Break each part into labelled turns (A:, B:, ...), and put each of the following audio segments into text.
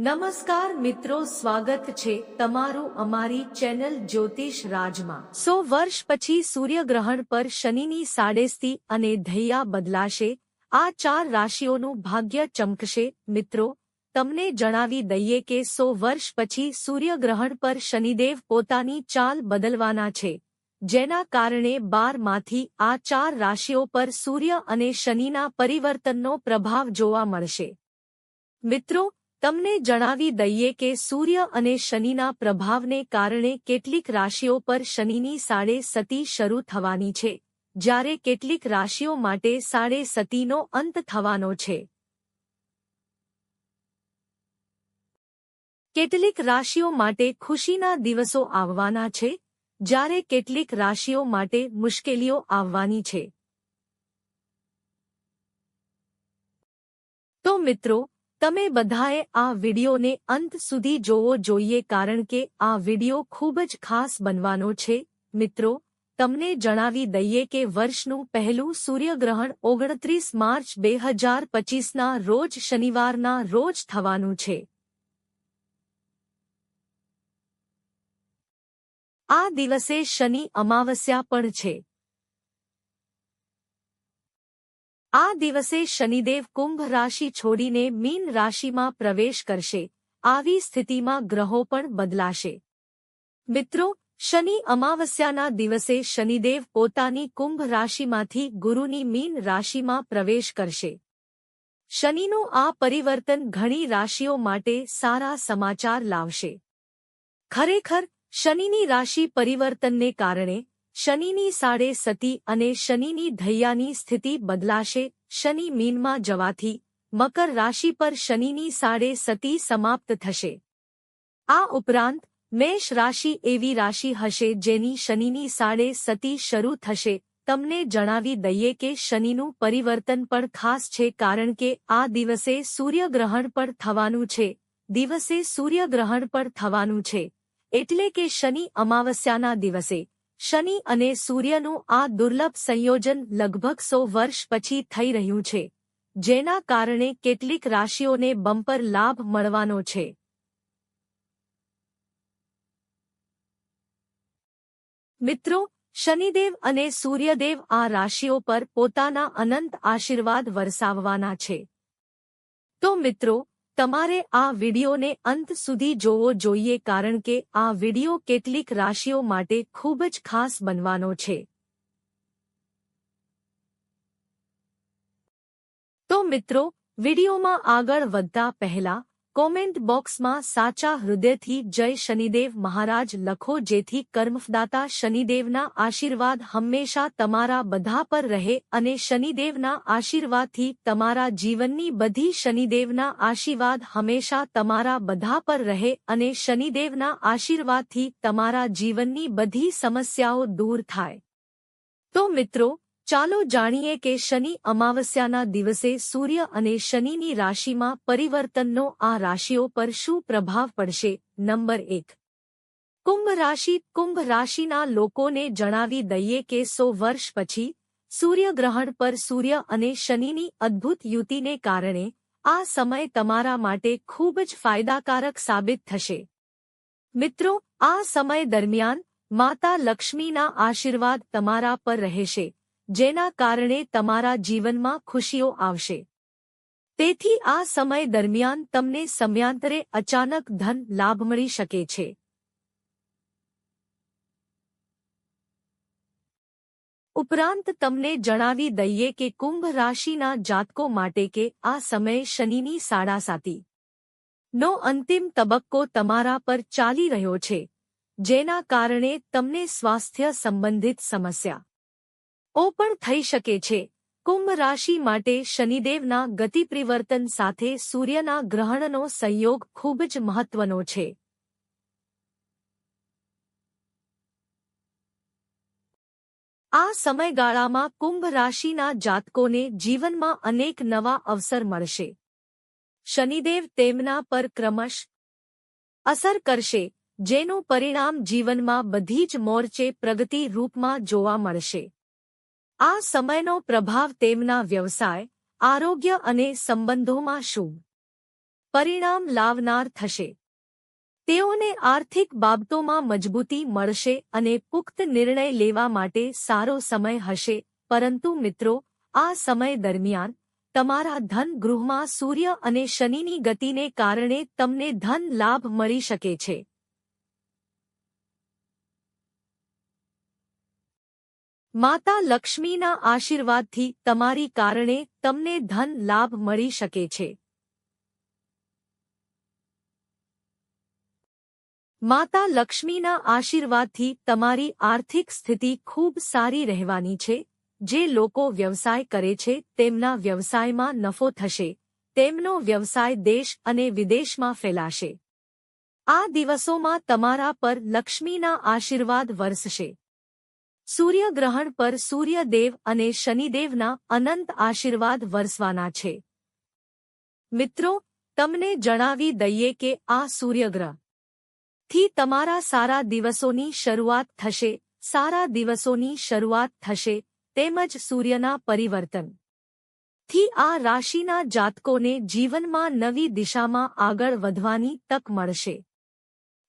A: નમસ્કાર મિત્રો, સ્વાગત છે તમારું અમારી ચેનલ જ્યોતિષ રાજમાં. સો વર્ષ પછી સૂર્યગ્રહણ પર શનિની સાડેસ્તી અને ધૈયા બદલાશે. આ ચાર રાશિઓનું ભાગ્ય ચમકશે. મિત્રો, તમને જણાવી દઈએ કે સો વર્ષ પછી સૂર્યગ્રહણ પર શનિદેવ પોતાની ચાલ બદલવાના છે. જેના કારણે બારમાંથી આ ચાર રાશિઓ પર સૂર્ય અને શનિના પરિવર્તનનો પ્રભાવ જોવા મળશે. મિત્રો તમને જણાવી દઈએ કે સૂર્ય અને શનિના પ્રભાવને કારણે કેટલીક રાશિઓ પર શનિની સાડે સતી શરૂ થવાની છે, જ્યારે કેટલીક રાશિઓ માટે સાડે સતીનો અંત થવાનો છે. કેટલીક રાશિઓ માટે ખુશીના દિવસો આવવાના છે, જ્યારે કેટલીક રાશિઓ માટે મુશ્કેલીઓ આવવાની છે. તો મિત્રો તમે બધાએ આ વિડિયોને અંત સુધી જોવો જોઈએ કારણ કે આ વિડિયો ખૂબ જ ખાસ બનવાનો છે. મિત્રો, તમને જણાવી દઈએ કે વર્ષનું પહેલું સૂર્યગ્રહણ ઓગણત્રીસ માર્ચ બે હજાર પચીસના રોજ શનિવારના રોજ થવાનું છે. આ દિવસે શનિ અમાવસ્યા પણ છે. આ દિવસે શનિદેવ કુંભ રાશિ છોડીને મીન રાશિમાં પ્રવેશ કરશે. આવી સ્થિતિમાં ગ્રહો પણ બદલાશે. મિત્રો, શનિ અમાવસ્યાના દિવસે શનિદેવ પોતાની કુંભ રાશિમાંથી ગુરુની મીન રાશિમાં પ્રવેશ કરશે. શનિનું આ પરિવર્તન ઘણી રાશિઓ માટે સારા સમાચાર લાવશે. ખરેખર, શનિની રાશિ પરિવર્તનને કારણે શનિની સાડે સતી અને શનિની ધૈયાની સ્થિતિ બદલાશે, શનિ મીનમાં જવાથી, મકર રાશિ પર શનિની સાડે સતી સમાપ્ત થશે. આ ઉપરાંત, મેષ રાશિ એવી રાશિ હશે જેની શનિની સાડે સતી શરૂ થશે. તમને જણાવી દઈએ કે શનિનું પરિવર્તન પણ ખાસ છે કારણ કે આ દિવસે સૂર્યગ્રહણ પણ થવાનું છે. દિવસે સૂર્યગ્રહણ પણ થવાનું છે. એટલે કે શનિ અમાવસ્યાના દિવસે. શનિ અને સૂર્યનું આ દુર્લભ સંયોજન લગભગ સો વર્ષ પછી થઈ રહ્યું છે, જેના કારણે કેટલીક રાશિઓને બમ્પર લાભ મળવાનો છે. મિત્રો, શનિદેવ અને સૂર્યદેવ આ રાશિઓ પર પોતાના અનંત આશીર્વાદ વરસાવવાના છે. તો મિત્રો તમારે આ વિડિયોને અંત સુધી જોવો જોઈએ કારણ કે આ વિડિયો કેટલીક રાશિઓ માટે ખૂબ જ ખાસ બનવાનો છે. તો મિત્રો, વિડિયોમાં આગળ વધતા પહેલા કોમેન્ટ બોક્સમાં સાચા હૃદયથી જય શનિદેવ મહારાજ લખો જેથી કર્મફદાતા શનિદેવના આશીર્વાદ હંમેશા તમારા બધા પર રહે અને શનિદેવના આશીર્વાદથી તમારા જીવનની બધી શનિદેવના આશીર્વાદ હંમેશા તમારા બધા પર રહે અને શનિદેવના આશીર્વાદથી તમારા જીવનની બધી સમસ્યાઓ દૂર થાય. તો મિત્રો ચાલો જાણીએ કે શનિ અમાવસ્યાના દિવસે સૂર્ય અને શનિની રાશિમાં પરિવર્તનનો આ રાશિઓ પર શું પ્રભાવ પડશે? નંબર એક. કુંભ રાશિ. કુંભ રાશિના લોકોને જણાવી દઈએ કે સો વર્ષ પછી સૂર્યગ્રહણ પર સૂર્ય અને શનિની અદ્ભુત યુતિને કારણે આ સમય તમારા માટે ખૂબ જ ફાયદાકારક સાબિત થશે. મિત્રો, આ સમય દરમિયાન માતા લક્ષ્મીના આશીર્વાદ તમારા પર રહેશે. જેના કારણે તમારા જીવનમાં ખુશીઓ આવશે. તેથી આ સમય દરમિયાન તમને સમયાંતરે અચાનક ધન લાભ મળી શકે છે. ઉપરાંત તમને જણાવી દઈએ કે કુંભ રાશિના જાતકો માટે કે આ સમય શનિની સાડાસાતી. નો અંતિમ તબક્કો તમારા પર ચાલી રહ્યો છે, જેના કારણે તમને સ્વાસ્થ્ય સંબંધિત સમસ્યા ઓ પણ થઈ શકે છે. કુંભ રાશિ માટે શનિદેવના ગતિ પરિવર્તન સાથે સૂર્યના ગ્રહણનો સંયોગ ખૂબ જ મહત્વનો છે. આ સમયગાળામાં કુંભ રાશિના જાતકોને જીવનમાં અનેક નવા અવસર મળશે. શનિદેવ તેમના પર ક્રમશ અસર કરશે, જેનું પરિણામ જીવનમાં બધી જ મોરચે પ્રગતિ રૂપમાં જોવા મળશે. આ સમયનો પ્રભાવ તેમના વ્યવસાય, આરોગ્ય અને સંબંધોમાં શું પરિણામ લાવનાર થશે. તેઓને આર્થિક બાબતોમાં મજબૂતી મળશે અને પુખ્ત નિર્ણય લેવા માટે સારો સમય હશે, પરંતુ મિત્રો, આ સમય દરમિયાન તમારા ધન ગૃહમાં સૂર્ય અને શનિની ગતિને કારણે તમને ધન લાભ મળી શકે છે. માતા લક્ષ્મીના આશીર્વાદથી તમારી કારણે તમને ધન લાભ મળી શકે છે. માતા લક્ષ્મીના આશીર્વાદથી તમારી આર્થિક સ્થિતિ ખૂબ સારી રહેવાની છે. જે લોકો વ્યવસાય કરે છે, તેમના વ્યવસાયમાં નફો થશે. તેમનો વ્યવસાય દેશ અને વિદેશમાં ફેલાશે. આ દિવસોમાં તમારા પર લક્ષ્મીના આશીર્વાદ વરસશે. સૂર્યગ્રહણ પર સૂર્યદેવ અને શનિદેવના અનંત આશીર્વાદ વરસવાના છે. મિત્રો, તમને જણાવી દઈએ કે આ સૂર્યગ્રહથી તમારા સારા દિવસોની શરૂઆત થશે, સારા દિવસોની શરૂઆત થશે, તેમજ સૂર્યના પરિવર્તનથી આ રાશિના જાતકોને જીવનમાં નવી દિશામાં આગળ વધવાની તક મળશે.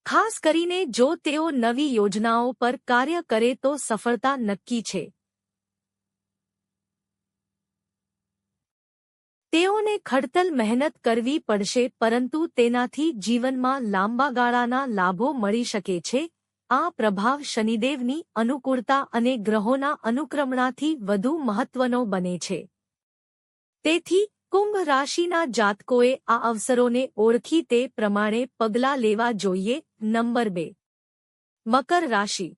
A: ખાસ કરીને જો તેઓ નવી યોજનાઓ પર કાર્ય કરે તો સફળતા નક્કી છે. તેઓને ખડતલ મહેનત કરવી પડશે, પરંતુ તેનાથી જીવનમાં લાંબા ગાળાના લાભો મળી શકે છે. આ પ્રભાવ શનિદેવની અનુકૂળતા અને ગ્રહોના અનુક્રમણાથી વધુ મહત્વનો બને છે. તેથી, કુંભ રાશિના જાતકોએ આ અવસરોને ઓળખી તે પ્રમાણે પગલાં લેવા જોઈએ. નંબર બે. મકર રાશિ.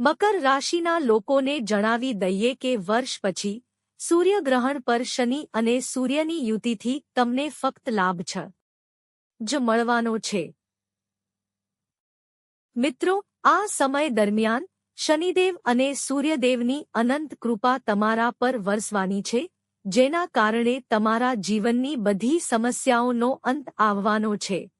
A: મકર રાશિના લોકોને જણાવી દઈએ કે વર્ષ પછી સૂર્યગ્રહણ પર શનિ અને સૂર્યની યુતિથી તમને ફક્ત લાભ છે. જ મળવાનો છે. મિત્રો, આ સમય દરમિયાન શનિદેવ અને સૂર્યદેવની અનંત કૃપા તમારા પર વરસવાની છે, જેના કારણે તમારા જીવનની બધી સમસ્યાઓનો અંત આવવાનો છે.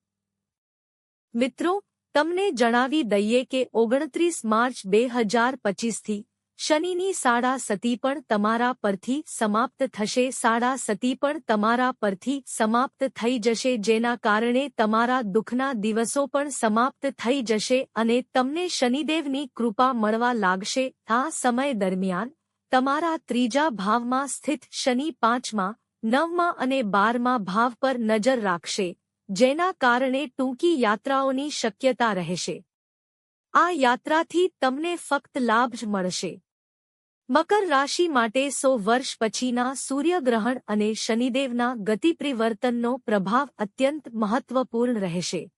A: મિત્રો, તમને જણાવી દઈએ કે ઓગણત્રીસ માર્ચ બે હજાર પચીસથી શનિની સાડા સતી પણ તમારા પરથી સમાપ્ત થશે. સાડા સતી પણ તમારા પરથી સમાપ્ત થઈ જશે, જેના કારણે તમારા દુઃખના દિવસો પણ સમાપ્ત થઈ જશે અને તમને શનિદેવની કૃપા મળવા લાગશે. આ સમય દરમિયાન તમારા ત્રીજા ભાવમાં સ્થિત શનિ પાંચમાં, નવમાં અને બારમા ભાવ પર નજર રાખશે. જેના કારણે ટૂંકી યાત્રાઓની શક્યતા રહેશે. આ યાત્રાથી તમને ફક્ત લાભ જ મળશે. મકર રાશિ માટે સો વર્ષ પછીના સૂર્યગ્રહણ અને શનિદેવના ગતિપ્રિવર્તનનો પ્રભાવ અત્યંત મહત્વપૂર્ણ રહેશે.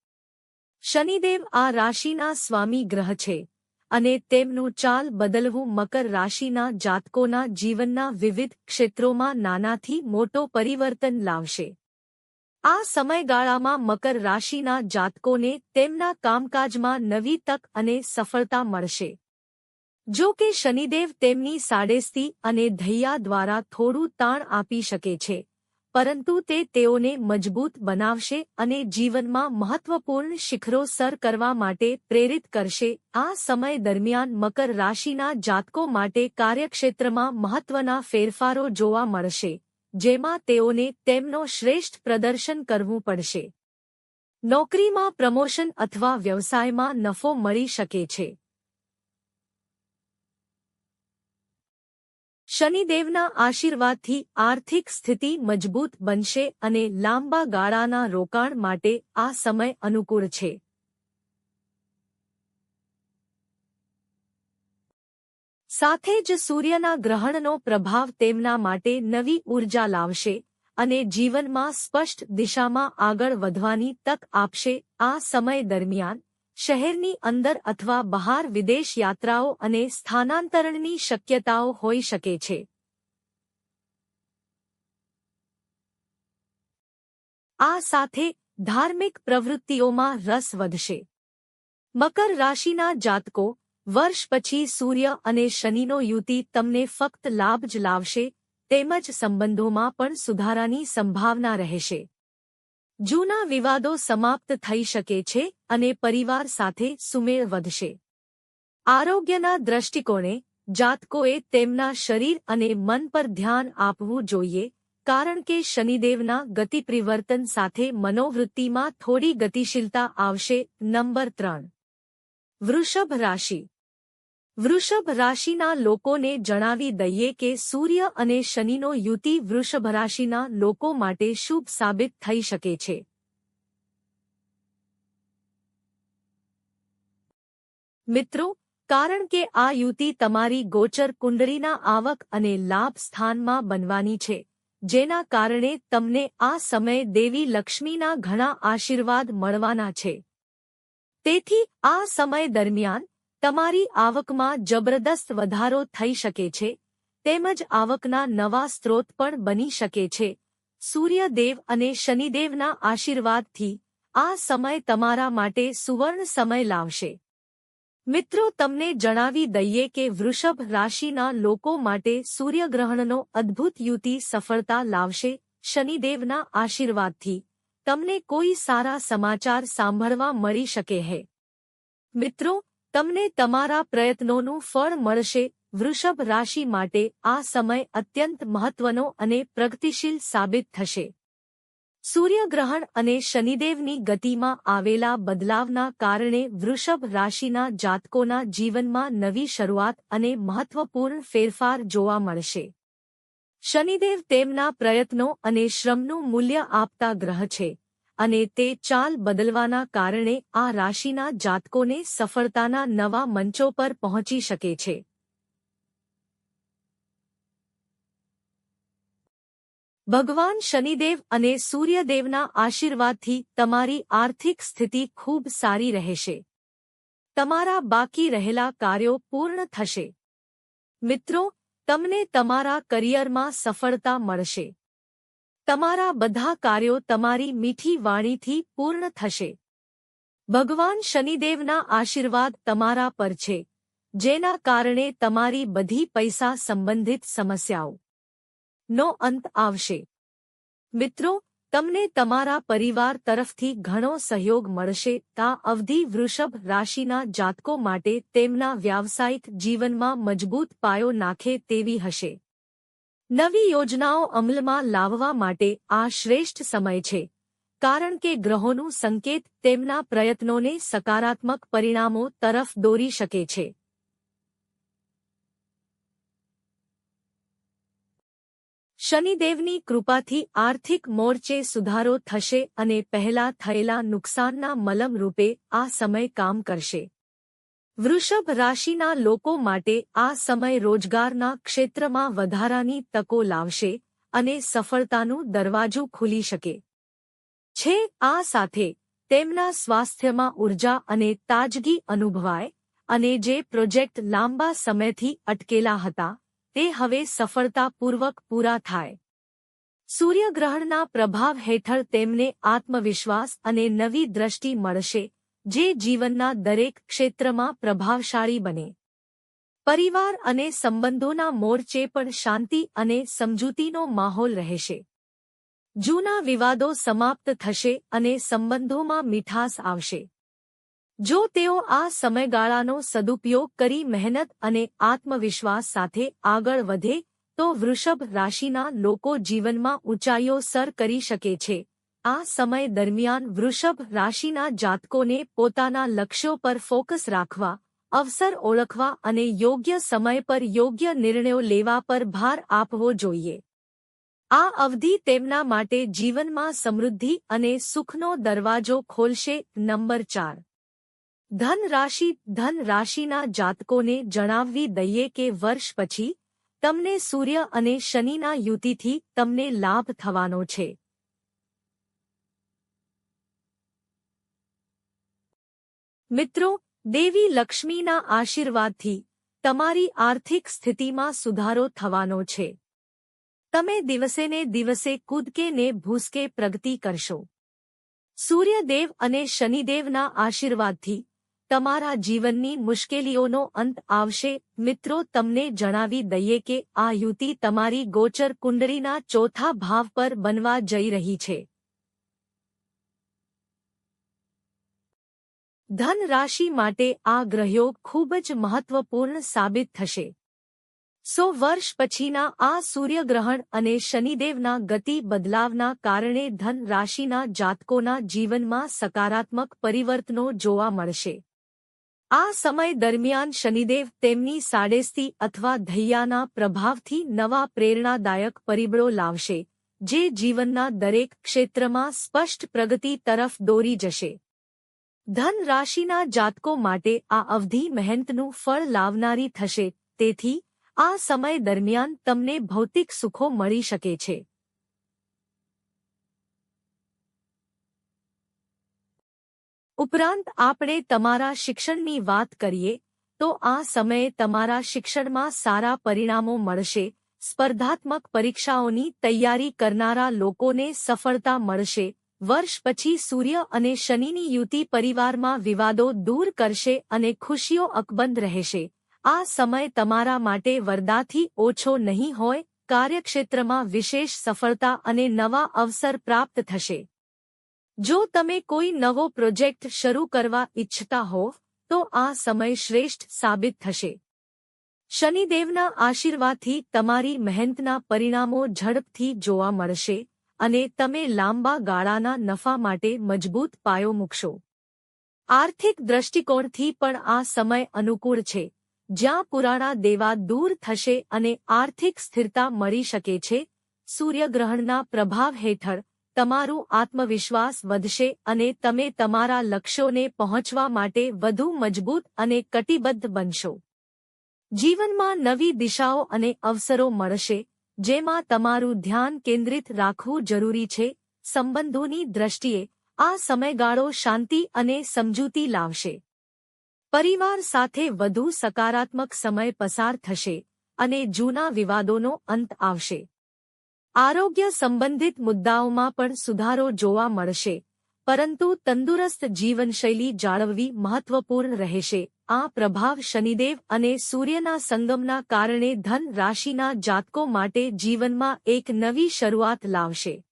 A: શનિદેવ આ રાશિના સ્વામી ગ્રહ છે અને તેમનું ચાલ બદલવું મકર રાશિના જાતકોના જીવનના વિવિધ ક્ષેત્રોમાં નાનાથી મોટો પરિવર્તન લાવશે. આ સમયગાળામાં મકર રાશિના જાતકોને તેમના કામકાજમાં નવી તક અને સફળતા મળશે. જો કે શનિદેવ તેમની સાડેસ્તી અને ધૈયા દ્વારા થોડું તાણ આપી શકે છે, પરંતુ તે તેઓને મજબૂત બનાવશે અને જીવનમાં મહત્વપૂર્ણ શિખરો સર કરવા માટે પ્રેરિત કરશે. આ સમય દરમિયાન મકર રાશિના જાતકો માટે કાર્યક્ષેત્રમાં મહત્વના ફેરફારો જોવા મળશે. જેમાં તેઓને તેમનો શ્રેષ્ઠ પ્રદર્શન કરવું પડશે. નોકરીમાં પ્રમોશન અથવા વ્યવસાયમાં નફો મળી શકે છે. શનિદેવના આશીર્વાદથી આર્થિક સ્થિતિ મજબૂત બનશે અને લાંબા ગાળાના રોકાણ માટે આ સમય અનુકૂળ છે. સાથે જ સૂર્યના ગ્રહણનો પ્રભાવ તેમના માટે નવી ઊર્જા લાવશે અને જીવનમાં સ્પષ્ટ દિશામાં આગળ વધવાની તક આપશે. આ સમય દરમિયાન શહેરની અંદર અથવા બહાર વિદેશ યાત્રાઓ અને સ્થાનાંતરણની શક્યતાઓ હોઈ શકે છે. આ સાથે ધાર્મિક પ્રવૃત્તિઓમાં રસ વધશે. મકર રાશિના જાતકો વર્ષ પછી સૂર્ય અને શનિનો યુતિ તમને ફક્ત લાભ જ લાવશે, તેમજ સંબંધોમાં પણ સુધારાની સંભાવના રહેશે. જૂના વિવાદો સમાપ્ત થઈ શકે છે અને પરિવાર સાથે સુમેળ વધશે. આરોગ્યના દ્રષ્ટિકોણે, જાતકોએ તેમના શરીર અને મન પર ધ્યાન આપવું જોઈએ, કારણ કે શનિદેવના ગતિ પરિવર્તન સાથે મનોવૃત્તિમાં થોડી ગતિશીલતા આવશે. નંબર ત્રણ. વૃષભ રાશિ. વૃષભ રાશિના લોકોને જણાવી દઈએ કે સૂર્ય અને શનિનો યુતિ વૃષભ રાશિના લોકો માટે શુભ સાબિત થઈ શકે છે. મિત્રો, કારણ કે આ યુતિ તમારી ગોચર કુંડળીના આવક અને લાભ સ્થાનમાં બનવાની છે, જેના કારણે તમને આ સમય દેવી લક્ષ્મીના ઘણા આશીર્વાદ મળવાના છે. તેથી, આ સમય દરમિયાન તમારી આવકમાં જબરદસ્ત વધારો થઈ શકે છે, તેમજ આવકના નવા સ્ત્રોત પણ બની શકે છે. સૂર્યદેવ અને શનિદેવના આશીર્વાદથી આ સમય તમારા માટે સુવર્ણ સમય લાવશે. મિત્રો, તમને જણાવી દઈએ કે વૃષભ રાશિના લોકો માટે સૂર્યગ્રહણનો અદ્ભુત યુતિ સફળતા લાવશે શનિદેવના આશીર્વાદથી. તમને કોઈ સારા સમાચાર સાંભળવા મળી શકે હે. મિત્રો તમને તમારા પ્રયત્નોનું ફળ મળશે. વૃષભ રાશિ માટે આ સમય અત્યંત મહત્વનો અને પ્રગતિશીલ સાબિત થશે. સૂર્યગ્રહણ અને શનિદેવની ગતિમાં આવેલા બદલાવના કારણે વૃષભ રાશિના જાતકોના જીવનમાં નવી શરૂઆત અને મહત્વપૂર્ણ ફેરફાર જોવા મળશે. શનિદેવ તેમના પ્રયત્નો અને શ્રમનું મૂલ્ય આપતા ગ્રહ છે. અને તે ચાલ બદલવાના કારણે આ રાશિના જાતકોને સફળતાના નવા મંચો પર પહોંચી શકે છે. ભગવાન શનિદેવ અને સૂર્યદેવના આશીર્વાદથી તમારી આર્થિક સ્થિતિ ખૂબ સારી રહેશે. તમારા બાકી રહેલા કાર્યો પૂર્ણ થશે. મિત્રો, તમને તમારા કરિયરમાં સફળતા મળશે. તમારા બધા કાર્યો તમારી મીઠી વાણીથી પૂર્ણ થશે. ભગવાન શનિદેવના આશીર્વાદ તમારા પર છે, જેના કારણે તમારી બધી પૈસા સંબંધિત સમસ્યાઓ નો અંત આવશે. મિત્રો, તમને તમારા પરિવાર તરફથી ઘણો સહયોગ મળશે, તા અવધિ વૃષભ રાશિના જાતકો માટે તેમના વ્યાવસાયિક જીવનમાં મજબૂત પાયો નાખે તેવી હશે. નવી યોજનાઓ અમલમાં લાવવા માટે આ શ્રેષ્ઠ સમય છે. કારણ કે ગ્રહોનું સંકેત તેમના પ્રયત્નોને સકારાત્મક પરિણામો તરફ દોરી શકે છે. શનિદેવની કૃપાથી આર્થિક મોરચે સુધારો થશે અને પહેલા થયેલા નુકસાનના મલમ રૂપે આ સમય કામ કરશે. વૃષભ રાશિના લોકો માટે આ સમય રોજગારના ક્ષેત્રમાં વધારાની તકો લાવશે અને સફળતાનું દરવાજું ખુલી શકે. છે, આ સાથે તેમના સ્વાસ્થ્યમાં ઊર્જા અને તાજગી અનુભવાય અને જે પ્રોજેક્ટ લાંબા સમયથી અટકેલા હતા, તે હવે સફળતાપૂર્વક પૂરા થાય. સૂર્યગ્રહણના પ્રભાવ હેઠળ તેમને આત્મવિશ્વાસ અને નવી દ્રષ્ટિ મળશે જે જીવનના દરેક ક્ષેત્રમાં પ્રભાવશાળી બને. પરિવાર અને સંબંધોના મોરચે પણ શાંતિ અને સમજૂતીનો માહોલ રહેશે. જૂના વિવાદો સમાપ્ત થશે અને સંબંધોમાં મીઠાસ આવશે. જો તેઓ આ સમયગાળાનો સદુપયોગ કરી મહેનત અને આત્મવિશ્વાસ સાથે આગળ વધે, તો વૃષભ રાશિના લોકો જીવનમાં ઊંચાઈઓ સર કરી શકે છે. આ સમય દરમિયાન વૃષભ રાશિના જાતકોને પોતાના લક્ષ્યો પર ફોકસ રાખવા, અવસર ઓળખવા અને યોગ્ય સમય પર યોગ્ય નિર્ણયો લેવા પર ભાર આપવો જોઈએ. આ અવધિ તેમના માટે જીવનમાં સમૃદ્ધિ અને સુખનો દરવાજો ખોલશે. નંબર ચાર. ધન રાશિ. ધન રાશિના જાતકોને જણાવવી દઈએ કે વર્ષ પછી, તમને સૂર્ય અને શનિના યુતિથી તમને લાભ થવાનો છે. મિત્રો, દેવી લક્ષ્મીના આશીર્વાદથી તમારી આર્થિક સ્થિતિમાં સુધારો થવાનો છે. તમે દિવસેને દિવસે કૂદકે ને ભૂસકે પ્રગતિ કરશો. સૂર્યદેવ અને શનિદેવના આશીર્વાદથી તમારા જીવનની મુશ્કેલીઓનો અંત આવશે. મિત્રો, તમને જણાવી દઈએ કે આ યુતિ તમારી ગોચર કુંડળીના ચોથા ભાવ પર બનવા જઈ રહી છે. ધન રાશિ માટે આ ગ્રહયોગ ખૂબ જ મહત્વપૂર્ણ સાબિત થશે. સો વર્ષ પછીના આ સૂર્યગ્રહણ અને શનિદેવના ગતિ બદલાવના કારણે ધન રાશિના જાતકોના જીવનમાં સકારાત્મક પરિવર્તનો જોવા મળશે. આ સમય દરમિયાન શનિદેવ તેમની સાડેસ્તી અથવા ધૈયાના પ્રભાવથી નવા પ્રેરણાદાયક પરિબળો લાવશે, જે જીવનના દરેક ક્ષેત્રમાં સ્પષ્ટ પ્રગતિ તરફ દોરી જશે. ધન રાશિના જાતકો માટે આ અવધિ મહેનતનું ફળ લાવનારી થશે, તેથી આ સમય દરમિયાન તમને ભૌતિક સુખો મળી શકે છે. ઉપરાંત આપણે તમારા શિક્ષણની વાત કરીએ, તો આ સમયે તમારા શિક્ષણમાં સારા પરિણામો મળશે, સ્પર્ધાત્મક પરીક્ષાઓની તૈયારી કરનારા લોકોને સફળતા મળશે વર્ષ પછી સૂર્ય અને શનિની યુતિ પરિવારમાં વિવાદો દૂર કરશે અને ખુશીઓ અકબંધ રહેશે. આ સમય તમારા માટે વરદાથી ઓછો નહીં હોય, કાર્યક્ષેત્રમાં વિશેષ સફળતા અને નવા અવસર પ્રાપ્ત થશે. જો તમે કોઈ નવો પ્રોજેક્ટ શરૂ કરવા ઇચ્છતા હો, તો આ સમય શ્રેષ્ઠ સાબિત થશે. શનિદેવના આશીર્વાદથી તમારી મહેનતના પરિણામો ઝડપથી જોવા મળશે. અને તમે લાંબા ગાળાના નફા માટે મજબૂત પાયો મૂકશો. આર્થિક દ્રષ્ટિકોણથી પણ આ સમય અનુકૂળ છે. જ્યાં પુરાણા દેવા દૂર થશે અને આર્થિક સ્થિરતા મળી શકે છે, સૂર્યગ્રહણના પ્રભાવ હેઠળ તમારું આત્મવિશ્વાસ વધશે અને તમે તમારા લક્ષ્યોને પહોંચવા માટે વધુ મજબૂત અને કટિબદ્ધ બનશો. જીવનમાં નવી દિશાઓ અને અવસરો મળશે જેમાં તમારું ધ્યાન કેન્દ્રિત રાખવું જરૂરી છે. સંબંધોની દ્રષ્ટિએ આ સમયગાળો શાંતિ અને સમજૂતી લાવશે. પરિવાર સાથે વધુ સકારાત્મક સમય પસાર થશે અને જૂના વિવાદોનો અંત આવશે. આરોગ્ય સંબંધિત મુદ્દાઓમાં પણ સુધારો જોવા મળશે. પરંતુ તંદુરસ્ત જીવનશૈલી જાળવવી મહત્વપૂર્ણ રહેશે. આ પ્રભાવ શનિદેવ અને સૂર્યના સંગમના કારણે ધન રાશિના જાતકો માટે જીવનમાં એક નવી શરૂઆત લાવશે.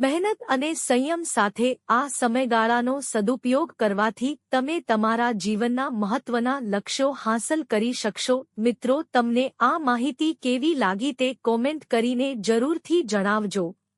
A: મહેનત અને સંયમ સાથે આ સમયગાળાનો સદુપયોગ કરવાથી તમે તમારા જીવનના મહત્વના લક્ષ્યો હાંસલ કરી શકશો. મિત્રો, તમને આ માહિતી કેવી લાગી તે કોમેન્ટ કરીને જરૂરથી જણાવજો.